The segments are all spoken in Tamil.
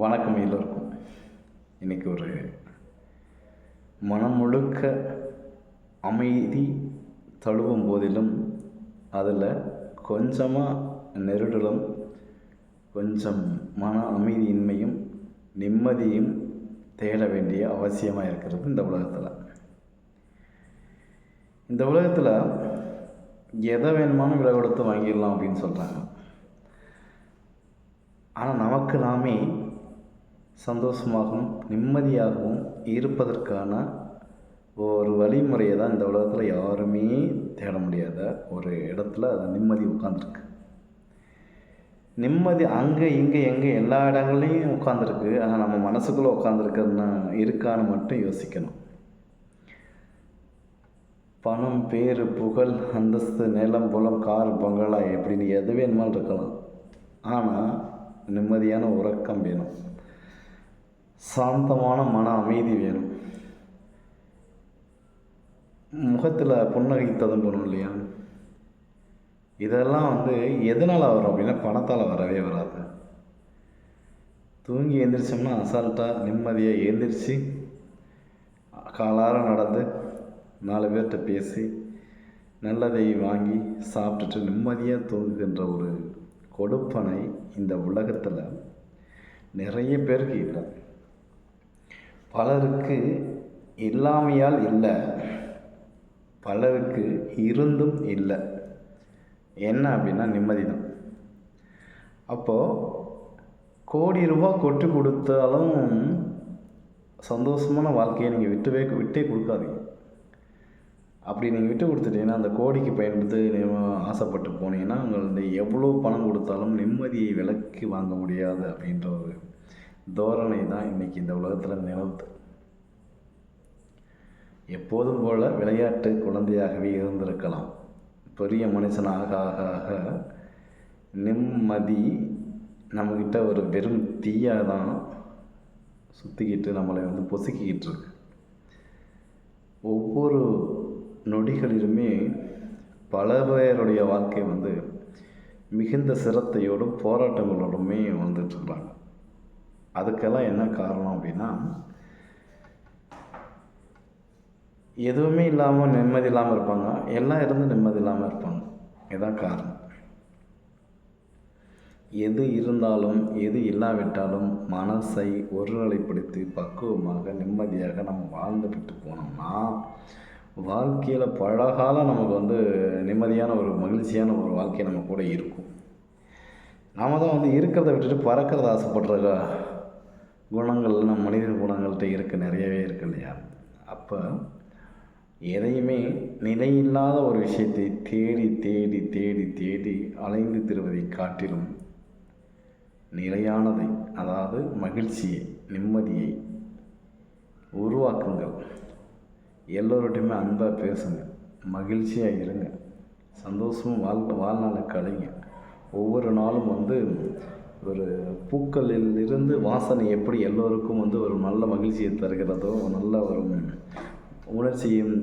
வணக்கம் எல்லோருக்கும். இன்றைக்கி ஒரு மனம் முழுக்க அமைதி தழுவும் போதிலும் அதில் கொஞ்சமாக நெருடலும் கொஞ்சம் மன அமைதியின்மையும் நிம்மதியும் தேட வேண்டிய அவசியமாக இருக்கிறது இந்த உலகத்தில். இந்த உலகத்தில் எதை வேணுமானும் விலை கொடுத்து வாங்கிடலாம் அப்படின்னு சொல்கிறாங்க ஆனால் நமக்கு நாமே சந்தோஷமாகவும் நிம்மதியாகவும் இருப்பதற்கான ஒரு வழிமுறையை தான் இந்த உலகத்தில் யாருமே தேட முடியாத ஒரு இடத்துல அது நிம்மதி உட்காந்துருக்கு நிம்மதி அங்கே இங்கே எங்கே எல்லா இடங்கள்லையும் உட்காந்துருக்கு ஆனால் நம்ம மனசுக்குள்ளே உட்காந்துருக்குன்னா இருக்கான்னு மட்டும் யோசிக்கணும். பணம் பேர் புகழ் அந்தஸ்து நிலம் புலம் கார் பங்களா எப்படின்னு எது வேணுமாலும் இருக்கலாம். ஆனால் நிம்மதியான உறக்கம் வேணும். சாந்தமான மன அமைதி வேணும். முகத்தில் புன்னகை ததும்பணும் இல்லையா? இதெல்லாம் வந்து எதனால் வரும் அப்படின்னா பணத்தால் வரவே வராது. தூங்கி எழுந்திரிச்சோம்னா அசால்ட்டாக நிம்மதியாக எழுந்திரிச்சு காலார நடந்து நாலு பேர்கிட்ட பேசி நல்லதை வாங்கி சாப்பிட்டுட்டு நிம்மதியாக தூங்குகின்ற ஒரு கொடுப்பனை இந்த உலகத்தில் நிறைய பேருக்கு இல்லை. பலருக்கு இல்லாமையால் இல்லை. பலருக்கு இருந்தும் இல்லை. என்ன அப்படின்னா நிம்மதி தான் அப்போது கோடி ரூபாய் கொட்டு கொடுத்தாலும் சந்தோஷமான வாழ்க்கையை நீங்கள் விட்டுவே விட்டே கொடுக்காதீங்க. அப்படி நீங்கள் விட்டு கொடுத்துட்டீங்கன்னா அந்த கோடிக்கு பயன்படுத்தி நீங்கள் ஆசைப்பட்டு போனீங்கன்னா உங்களுடைய எவ்வளோ பணம் கொடுத்தாலும் நிம்மதியை விலக்கி வாங்க முடியாது அப்படின்ற ஒரு தோரணை தான் இன்றைக்கி இந்த உலகத்தில் நிலவுது. எப்போதும் போல் விளையாட்டு குழந்தையாகவே இருந்திருக்கலாம். பெரிய மனுஷனாக ஆக ஆக நிம்மதி நம்மக்கிட்ட ஒரு வெறும் தீயாக தான் சுற்றிக்கிட்டு நம்மளை வந்து பொசுக்கிக்கிட்டு இருக்கு. ஒவ்வொரு நொடிகளிலுமே பல பேருடைய வாழ்க்கை வந்து மிகுந்த சிரத்தையோடும் போராட்டங்களோடுமே வந்துட்டுருக்குறாங்க அதுக்கெல்லாம் என்ன காரணம் அப்படின்னா எதுவுமே இல்லாமல் நிம்மதி இல்லாமல் இருப்பாங்க. எல்லாம் இருந்து நிம்மதி இல்லாமல் இருப்பாங்க. இதுதான் காரணம். எது இருந்தாலும் எது இல்லாவிட்டாலும் மனசை ஒருநிலைப்படுத்தி பக்குவமாக நிம்மதியாக நம்ம வாழ்ந்துக்கிட்டு போனோம்னா வாழ்க்கையில் பழகாலம் நமக்கு வந்து நிம்மதியான ஒரு மகிழ்ச்சியான ஒரு வாழ்க்கை நம்ம கூட இருக்கும். நாம தான் வந்து இருக்கிறத விட்டுட்டு பறக்கிறத ஆசைப்படுற குணங்கள் நம் மனித குணங்கள்கிட்ட இருக்குது நிறையவே இருக்கு இல்லையா? அப்போ எதையுமே நிலையில்லாத ஒரு விஷயத்தை தேடி தேடி தேடி தேடி அலைந்து திருவதை காட்டிலும் நிலையானதை அதாவது மகிழ்ச்சியை நிம்மதியை உருவாக்குங்கள். எல்லோருடையுமே அன்பாக பேசுங்க மகிழ்ச்சியாக இருங்க. சந்தோஷமும் வாழ் வாழ்நாளை கழிங்க ஒவ்வொரு நாளும் வந்து ஒரு பூக்களில் இருந்து வாசனை எப்படி எல்லோருக்கும் வந்து ஒரு நல்ல மகிழ்ச்சியை தருகிறதோ நல்ல ஒரு உணர்ச்சியும்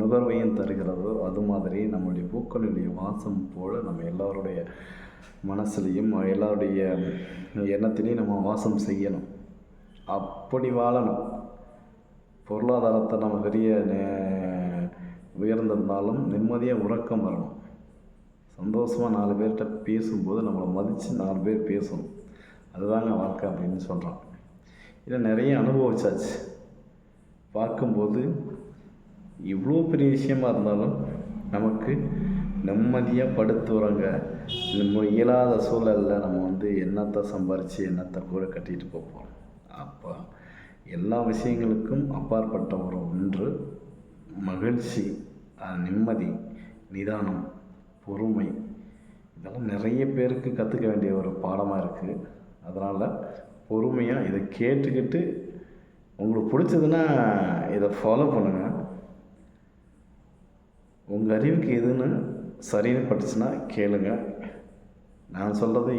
நுகர்வையும் தருகிறதோ அது மாதிரி நம்முடைய பூக்களுடைய வாசம் போல் நம்ம எல்லோருடைய மனசுலையும் எல்லாருடைய எண்ணத்திலையும் நம்ம வாசம் செய்யணும். அப்படி வாழணும். பொருளாதாரத்தை நம்ம பெரிய உயர்ந்திருந்தாலும் நிம்மதியாக உறக்கம் வரணும். சந்தோஷமாக நாலு பேர்கிட்ட பேசும்போது நம்மளை மதித்து நாலு பேர் பேசணும். அதுதாங்க வாழ்க்கை அப்படின்னு சொல்கிறான் இதை நிறைய அனுபவிச்சாச்சு. பார்க்கும்போது இவ்வளோ பெரிய விஷயமா இருந்தாலும் நமக்கு நிம்மதியாக படுத்துறங்க நம்ம இயலாத சூழலில் நம்ம வந்து என்னத்தை சம்பாரித்து என்னத்தை கூட கட்டிகிட்டு போகிறோம் அப்போ எல்லா விஷயங்களுக்கும் அப்பாற்பட்ட ஒரு ஒன்று மகிழ்ச்சி நிம்மதி நிதானம். பொறுமை. இதெல்லாம் நிறைய பேருக்கு கற்றுக்க வேண்டிய ஒரு பாடமாக இருக்குது அதனால் பொறுமையாக இதை கேட்டுக்கிட்டு உங்களுக்கு பிடிச்சதுன்னா இதை ஃபாலோ பண்ணுங்கள் உங்கள் அறிவுக்கு எதுன்னு சரின்னு பட்டுச்சுன்னா கேளுங்க. நான் சொல்கிறது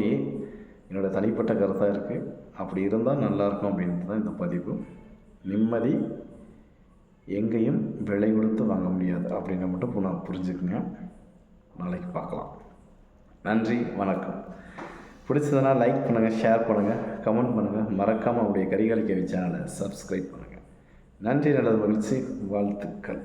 என்னோடய தனிப்பட்ட கருத்தாக இருக்குது அப்படி இருந்தால் நல்லாயிருக்கும் அப்படின்றது தான் இந்த பதிவு. நிம்மதி எங்கேயும் விலை கொடுத்து வாங்க முடியாது அப்படின்னு மட்டும் நான் புரிஞ்சுக்குங்க. நாளைக்கு பார்க்கலாம். நன்றி வணக்கம். பிடிச்சதுன்னா லைக் பண்ணுங்கள் ஷேர் பண்ணுங்கள் கமெண்ட் பண்ணுங்கள் மறக்காமல் அவருடைய கரிகாலிக்க சேனலை சப்ஸ்கிரைப் பண்ணுங்கள் நன்றி நல்லது மகிழ்ச்சி வாழ்த்துக்கள்.